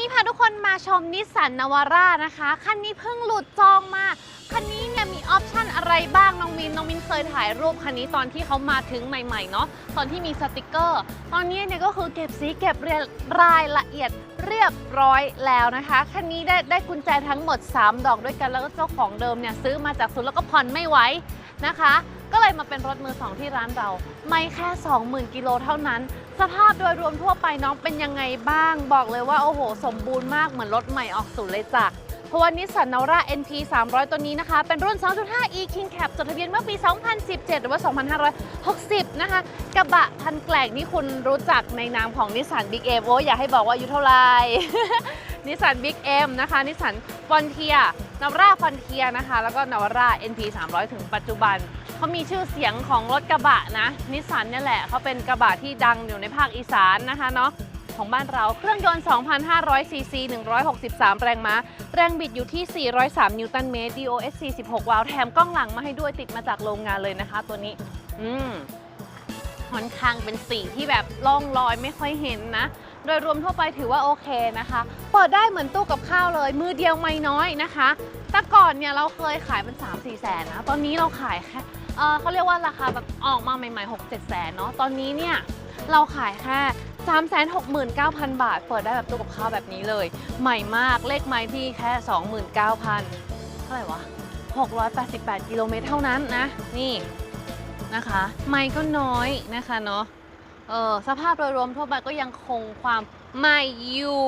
นี้พาทุกคนมาชมนิสสันนวาร่านะคะคันนี้เพิ่งหลุดจองมาคันนี้เนี่ยมีออปชั่นอะไรบ้างน้องมินน้องมินเคยถ่ายรูปคันนี้ตอนที่เขามาถึงใหม่ๆเนาะตอนที่มีสติกเกอร์ ตอนนี้เนี่ยก็คือเก็บสีเก็บเรียรายละเอียดเรียบร้อยแล้วนะคะคันนี้ได้ได้กุญแจทั้งหมด 3 ดอกด้วยกันแล้วก็เจ้าของเดิมเนี่ยซื้อมาจากศูนย์แล้วก็ผ่อนไม่ไหวนะคะ ก็เลยมาเป็นรถมือสองที่ร้านเรา ไม่แค่ 20,000 กิโลเท่านั้น สภาพโดยรวมทั่วไปน้องเป็นยังไงบ้าง บอกเลยว่าโอ้โห สมบูรณ์มากเหมือนรถใหม่ออกศูนย์เลยจ้ะเพราะว่านิสสันนาวร่า NP 300 ตัวนี้นะคะ เป็นรุ่น 2.5 e King Cap จดทะเบียนเมื่อปี 2017 หรือว่า 2560 นะคะ กระบะพันแกล่งนี่คุณรู้จักในนามของนิสสัน Big M โอ้อย่าให้บอกว่าอายุเท่าไหร่นิสสัน Big M นะคะ นิสสันฟอนเทียนาวร่าฟอนเทียนะคะ แล้วก็นาวร่า NP 300 ถึงปัจจุบัน เขามีชื่อเสียงของรถกระบะนะนิสสันเนี่ยแหละเขาเป็นกระบะที่ดังอยู่ในภาคอีสานนะคะเนาะของบ้านเราเครื่องยนต์ 2,500 ซีซี 163 แรงม้า แรงบิดอยู่ที่ 403 นิวตันเมตร DOS 46 วาล์วแถมกล้องหลังมาให้ด้วยติดมาจากโรงงานเลยนะคะ ตัวนี้ อืมค่อนข้างเป็นสีที่แบบล่องลอยไม่ค่อยเห็นนะ โดยรวมทั่วไปถือว่าโอเคนะคะ เปิดได้เหมือนตู้กับข้าวเลย มือเดียวไม่น้อยนะคะ แต่ก่อนเนี่ยเราเคยขายเป็น 3 4 แสนนะ ตอนนี้เราขายแค่ เออเขาเรียกว่าราคาแบบออกมาใหม่ๆ 6 7แสนเนาะตอนนี้เนี่ยเราขายแค่3 6 9 0 0 0 บาท เปิดได้แบบตู้กับข้าวแบบนี้เลย ใหม่มากเลขไม้ที่แค่ 29,000 เท่าไหร่วะ 688 กิโลเมตรเท่านั้นนะ นี่นะคะ ไม่ก็น้อยนะคะเนาะเออสภาพโดยรวมทั่วไปก็ยังคงความใหม่อยู่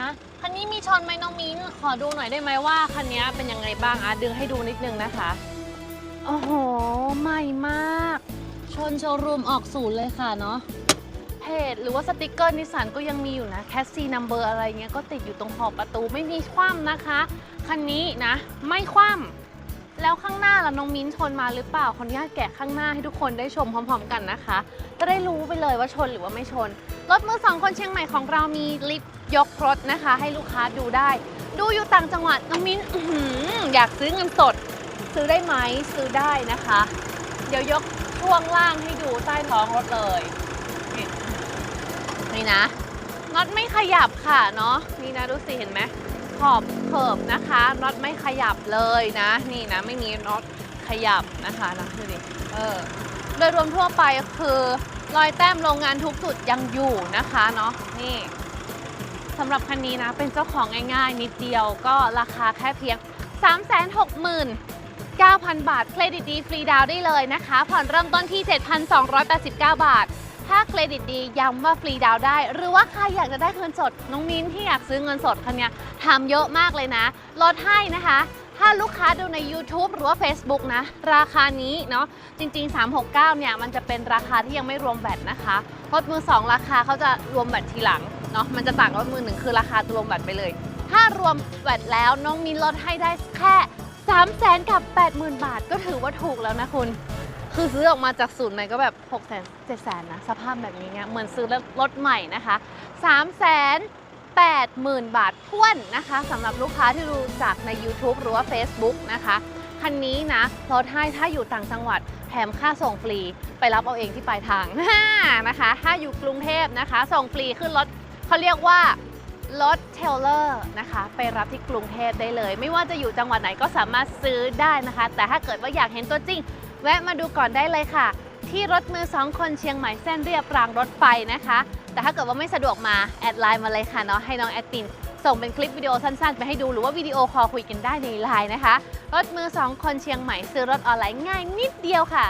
นะคันนี้มีชอนไหมน้องมิ้นขอดูหน่อยได้ไหมว่าคันนี้เป็นยังไงบ้างอะดึงให้ดูนิดนึงนะคะ โอ้โห ใหม่มาก ชนโชว์รูมออกศูนย์เลยค่ะเนาะ เพจหรือว่าสติกเกอร์นิสสันก็ยังมีอยู่นะ แคสซีนัมเบอร์อะไรเงี้ยก็ติดอยู่ตรงขอบประตูไม่มีคว่ำนะคะ คันนี้นะ ไม่คว่ำแล้วข้างหน้าล่ะน้องมิ้นชนมาหรือเปล่าขออนุญาตแกะข้างหน้าให้ทุกคนได้ชมพร้อม ๆ กันนะคะ จะได้รู้ไปเลยว่าชนหรือว่าไม่ชน รถมือสองคนเชียงใหม่ของเรามีลิฟต์ยกรถนะคะ ให้ลูกค้าดูได้ ดูอยู่ต่างจังหวัดน้องมิ้นอื้อหืออยากซื้อเงินสด ซื้อได้ไหมซื้อได้นะคะ เดี๋ยวยกช่วงล่างให้ดูใต้ท้องรถเลย นี่นี่นะน็อตไม่ขยับค่ะเนาะนี่นะดูสิเห็นไหมขอบเขิบนะคะน็อตไม่ขยับเลยนะ นี่นะไม่มีน็อตขยับนะคะนะดูดิเออโดยรวมทั่วไปคือรอยแต้มโรงงานทุกจุดยังอยู่นะคะเนาะนี่สำหรับคันนี้นะ เป็นเจ้าของง่ายๆ นิดเดียวก็ราคาแค่เพียง 9,000 บาท เครดิตดีฟรีดาวได้เลยนะคะ ผ่อนเริ่มต้นที่ 7,289 บาท ถ้าเครดิตดีย้ำว่าฟรีดาวได้ หรือว่าใครอยากจะได้เงินสด น้องมิ้นที่อยากซื้อเงินสดคันนี้ทำเยอะมากเลยนะ ลดให้นะคะ ถ้าลูกค้าดูใน YouTube หรือว่า Facebook นะ ราคานี้เนาะจริง ๆ 369 เนี่ย มันจะเป็นราคาที่ยังไม่รวมแบตนะคะรถมือ 2 ราคาเขาจะรวมแบตทีหลังเนาะมันจะต่างรถมือหนึ่งคือราคาตัวรวมแบตไปเลย ถ้ารวมแบตแล้วน้องมินลดให้ได้แค่ 3 0 0แสนกับ 80,000 บาทก็ถือว่าถูกแล้วนะคุณ คือซื้อออกมาจากศูนย์ไหนก็แบบ6 0 0 0 0 7 0 0 0นะ สภาพแบบนี้เนี่ยเหมือนซื้อรถใหม่นะคะ 3 0 0 0 0 80,000 บาทท้วนนะคะสำหรับลูกค้าที่ดูจากใน YouTube หรือว่า Facebook นะคะคันนี้นะลดให้ถ้าอยู่ต่างจังหวัดแถมค่าส่งฟรี ไปรับเอาเองที่ปลายทางนะคะ ถ้าอยู่กรุงเทพนะคะ ส่งฟรีขึ้นรถเขาเรียกว่า รถเทลเลอร์นะคะ ไปรับที่กรุงเทพได้เลย ไม่ว่าจะอยู่จังหวัดไหนก็สามารถซื้อได้นะคะ แต่ถ้าเกิดว่าอยากเห็นตัวจริง แวะมาดูก่อนได้เลยค่ะ ที่รถมือสองคนเชียงใหม่เส้นเรียบรางรถไฟนะคะ แต่ถ้าเกิดว่าไม่สะดวกมา แอดไลน์มาเลยค่ะเนาะให้น้องแอดตินส่งเป็นคลิปวิดีโอสั้นๆ ไปให้ดูหรือว่าวิดีโอคอลคุยกันได้ในไลน์นะคะ รถมือสองคนเชียงใหม่ซื้อรถออนไลน์ง่ายนิดเดียวค่ะ